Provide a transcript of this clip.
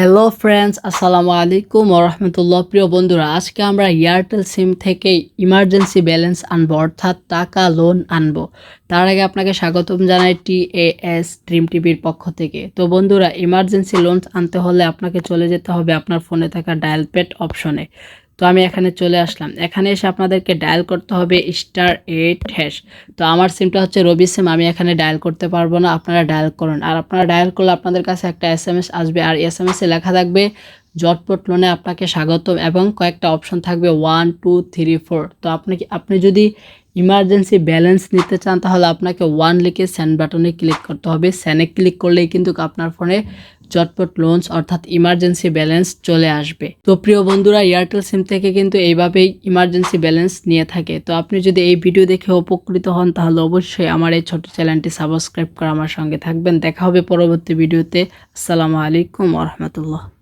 Hello friends আসসালামু আলাইকুম রহমতুল্লাহ প্রিয় বন্ধুরা, আজকে আমরা এয়ারটেল সিম থেকে ইমার্জেন্সি ব্যালেন্স আনব, অর্থাৎ টাকা লোন আনব। তার আগে আপনাকে স্বাগতম জানাই টি এস ড্রিম টিভির পক্ষ থেকে। তো বন্ধুরা ইমার্জেন্সি লোন আনতে হলে আপনাকে চলে যেতে হবে আপনার ফোনে থাকা ডায়াল প্যাড অপশনে তো আমি এখানে চলে আসলাম। এখানে এসে আপনাদেরকে ডায়াল করতে হবে স্টার এইট হ্যাশ তো আমার সিমটা হচ্ছে রবি সিম আমি এখানে ডায়াল করতে পারব না, আপনারা ডায়াল করুন। আর আপনারা ডায়াল করলে আপনাদের কাছে একটা এস এম এস আসবে, আর এস এম এসে লেখা থাকবে, জটপট লোনে আপনাকে স্বাগতম এবং কয়েকটা অপশন থাকবে ওয়ান টু থ্রি ফোর তো আপনি কি- আপনি যদি ইমার্জেন্সি ব্যালেন্স নিতে চান, তাহলে আপনাকে ওয়ান লিখে সেন্ড বাটনে ক্লিক করতে হবে। সেনে ক্লিক করলেই কিন্তু আপনার ফোনে চটপট লোনস অর্থাৎ ইমার্জেন্সি ব্যালেন্স চলে আসবে। তো প্রিয় বন্ধুরা এয়ারটেল সিম থেকে কিন্তু এইভাবেই ইমার্জেন্সি ব্যালেন্স নিয়ে থাকে। তো আপনি যদি এই ভিডিও দেখে উপকৃত হন, তাহলে অবশ্যই আমার এই ছোট চ্যানেলটি সাবস্ক্রাইব করে আমার সঙ্গে থাকবেন। দেখা হবে পরবর্তী ভিডিওতে আসসালামু আলাইকুম রহমতুল্লাহ।